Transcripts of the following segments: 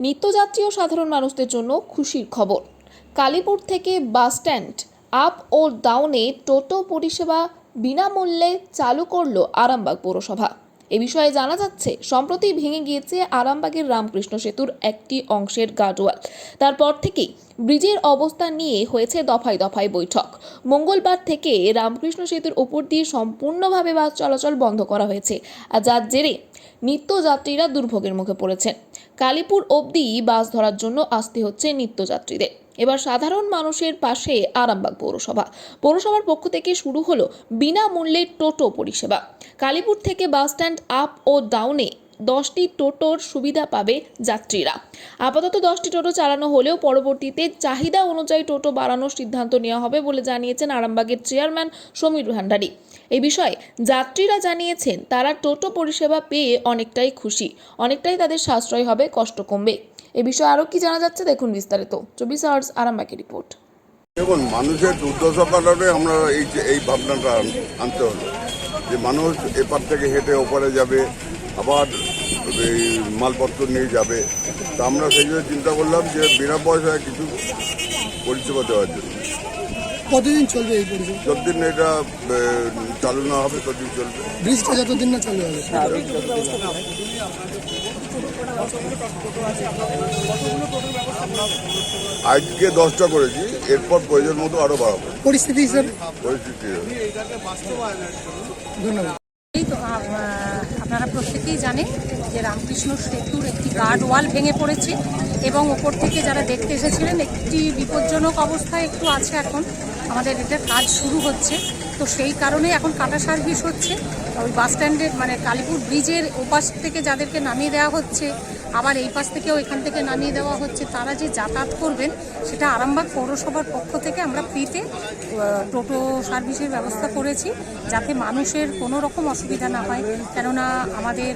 নিত্যযাত্রী ও সাধারণ মানুষদের জন্য খুশির খবর। কালীপুর থেকে বাস স্ট্যান্ড আপ ও ডাউনে টোটো পরিষেবা বিনামূল্যে চালু করল আরামবাগ পৌরসভা। এ বিষয়ে জানা যাচ্ছে, সম্প্রতি ভেঙে গিয়েছে আরামবাগের রামকৃষ্ণ সেতুর একটি অংশের গার্ডওয়াল। তারপর থেকেই ব্রিজের অবস্থা নিয়ে হয়েছে দফায় দফায় বৈঠক। মঙ্গলবার থেকে রামকৃষ্ণ সেতুর ওপর দিয়ে সম্পূর্ণভাবে বাস চলাচল বন্ধ করা হয়েছে আর যার জেরে নিত্যযাত্রীরা দুর্ভোগের মুখে পড়েছেন। কালীপুর অবধি বাস ধরার জন্য আসতে হচ্ছে নিত্যযাত্রীদের। এবার সাধারণ মানুষের পাশে আরামবাগ পৌরসভা। পৌরসভার পক্ষ থেকে শুরু হলো বিনামূল্যে টোটো পরিষেবা। কালীপুর থেকে বাস স্ট্যান্ড আপ ও ডাউনে দশটি টোটোর সুবিধা পাবে যাত্রীরা। আপাতত দশটি টোটো চালানো হলেও পরবর্তীতে চাহিদা অনুযায়ী টোটো বাড়ানোর সিদ্ধান্ত নেওয়া হবে বলে জানিয়েছেন আরামবাগের চেয়ারম্যান সমীর ভান্ডারী। এ বিষয়ে যাত্রীরা জানিয়েছেন, তারা টোটো পরিষেবা পেয়ে অনেকটাই খুশি। অনেকটাই তাদের সাশ্রয় হবে, কষ্ট কমবে। এ বিষয়ে আরও কি জানা যাচ্ছে দেখুন বিস্তারিত। চব্বিশ আওয়ার্স আরামবাগের রিপোর্ট। দেখুন, মানুষের দুর্দশা কারণে আমরা এই এই ভাবনাটা আনতে হলো যে মানুষ এপার থেকে হেঁটে ওপারে যাবে, আবার এই মালপত্র নিয়ে যাবে। তা আমরা সেই জন্য চিন্তা করলাম যে বিনা পয়সায় কিছু পরিষেবা দেওয়ার জন্য। কতদিন চলবে এই পরিষেবা? যতদিন এটা চালু না হবে ততদিন চলবে। ব্রিজটা যতদিন না চালু হবে? আজকে দশটা করেছি এরপর প্রয়োজন মতো আরও বাড়াবো। পরিস্থিতি হিসাবে? পরিস্থিতি ধন্যবাদ। আপনারা প্রত্যেকেই জানেন যে রামকৃষ্ণ সেতুর একটি গার্ড ওয়াল ভেঙে পড়েছে এবং ওপর থেকে যারা দেখতে এসেছিলেন একটি বিপজ্জনক অবস্থায় একটু আছে এখন। আমাদের এটা কাজ শুরু হচ্ছে। তো সেই কারণে এখন কাটা সার্ভিস হচ্ছে। ওই বাস স্ট্যান্ডের মানে কালীপুর ব্রিজের ওপাশ থেকে যাদেরকে নামিয়ে দেওয়া হচ্ছে আবার এই পাশ থেকেও এখান থেকে নামিয়ে দেওয়া হচ্ছে। তারা যে যাতায়াত করবেন, সেটা আরামবাগ পৌরসভার পক্ষ থেকে আমরা ফ্রিতে টোটো সার্ভিসের ব্যবস্থা করেছি যাতে মানুষের কোনো রকম অসুবিধা না হয়। কেননা আমাদের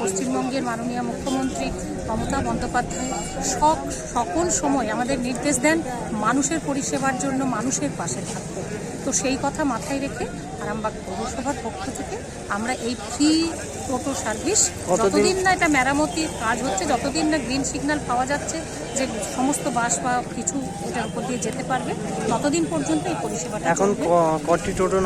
পশ্চিমবঙ্গের মাননীয় মুখ্যমন্ত্রী মমতা বন্দ্যোপাধ্যায় সক সকল সময় আমাদের নির্দেশ দেন মানুষের পরিষেবার জন্য মানুষের পাশে থাকতে। তো সেই কথা মাথায় রেখে আরামবাগ পৌরসভার পক্ষ থেকে আমরা এই ফ্রি টোটো সার্ভিস যতদিন না এটা মেরামতির কাজ হচ্ছে যতদিন না গ্রিন সিগন্যাল পাওয়া যাচ্ছে যে সমস্ত বাস বা কিছু এটার উপর দিয়ে যেতে পারবে ততদিন পর্যন্ত এই পরিষেবাটা এখন কটি টোটো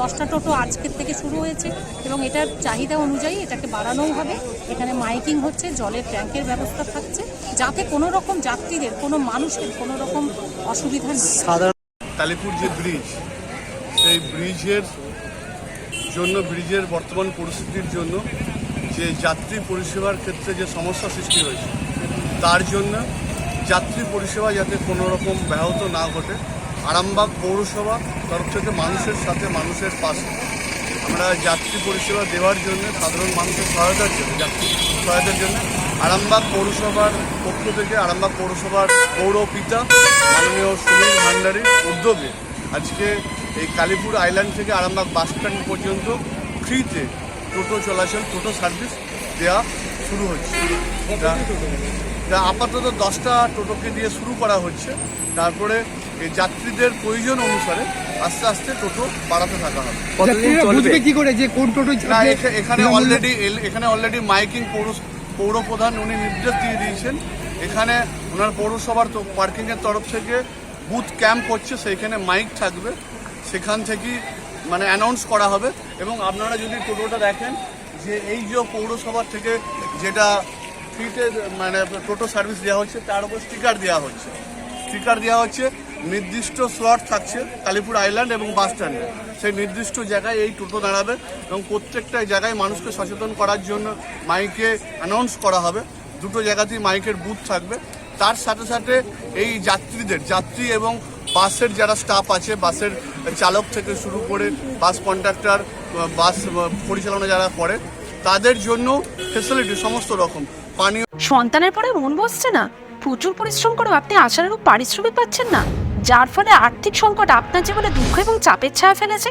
দশটা টোটো আজকের থেকে শুরু হয়েছে এবং এটার চাহিদা অনুযায়ী এটাকে বাড়ানোও হবে। এখানে মাইকিং হচ্ছে জলের ট্যাঙ্কের ব্যবস্থা থাকছে যাতে কোনো রকম যাত্রীদের কোনো মানুষের কোনো রকম অসুবিধা না হয়। সাধারণ যে ব্রিজ সেই ব্রিজের জন্য, ব্রিজের বর্তমান পরিস্থিতির জন্য যে যাত্রী পরিষেবার ক্ষেত্রে যে সমস্যা সৃষ্টি হয়েছে, তার জন্য যাত্রী পরিষেবা যাতে কোনো রকম ব্যাহত না ঘটে, আরামবাগ পৌরসভা তরফ থেকে মানুষের সাথে মানুষের পাশে আমরা যাত্রী পরিষেবা দেওয়ার জন্য, সাধারণ মানুষের সহায়তার জন্য, যাত্রী সহায়তার জন্য আরামবাগ পৌরসভার পক্ষ থেকে, আরামবাগ পৌরসভার পৌরপিতা মাননীয় সুনীল ভান্ডারীর উদ্যোগে আজকে এই কালীপুর আইল্যান্ড থেকে আরামবাগ বাস স্ট্যান্ড পর্যন্ত ফ্রিতে টোটো চলাচল টোটো সার্ভিস দেওয়া শুরু হচ্ছে। তা আপাতত দশটা টোটোকে দিয়ে শুরু করা হচ্ছে। তারপরে এই যাত্রীদের প্রয়োজন অনুসারে আস্তে আস্তে টোটো বাড়াতে থাকা হবে। বুঝবে কি করে যে কোন টোটো এখানে অলরেডি এখানে অলরেডি মাইকিং পৌর পৌর প্রধান উনি নির্দেশ দিয়ে দিয়েছেন। এখানে ওনার পৌরসভার পার্কিংয়ের তরফ থেকে বুথ ক্যাম্প হচ্ছে সেইখানে মাইক থাকবে। সেখান থেকেই মানে অ্যানাউন্স করা হবে এবং আপনারা যদি টোটোটা দেখেন যে এই যে পৌরসভার থেকে যেটা ফ্রিতে মানে টোটো সার্ভিস দেওয়া হচ্ছে, তার উপর স্টিকার দেওয়া হচ্ছে। স্টিকার দেওয়া হচ্ছে, নির্দিষ্ট স্লট থাকছে কালীপুর আইল্যান্ড এবং বাস স্ট্যান্ডে সেই নির্দিষ্ট জায়গায় এই টোটো দাঁড়াবে এবং প্রত্যেকটা জায়গায় মানুষকে সচেতন করার জন্য মাইকে অ্যানাউন্স করা হবে। দুটো জায়গাতেই মাইকের বুথ থাকবে। তার সাথে সাথে এই যাত্রীদের, যাত্রী এবং বাসের যারা স্টাফ আছে, বাসের চালক থেকে শুরু করে বাস কন্ডাক্টর বাস পরিচালনা যারা করে, তাদের জন্য ফেসিলিটি সমস্ত রকম। পানীয় সন্তানের পরে মন বসছে না। প্রচুর পরিশ্রম করেও আপনি আশানুরূপ পারিশ্রমিক পাচ্ছেন না। যার ফলে আর্থিক সংকট আপনার জীবনে দুঃখ এবং চাপের ছায়া ফেলেছে।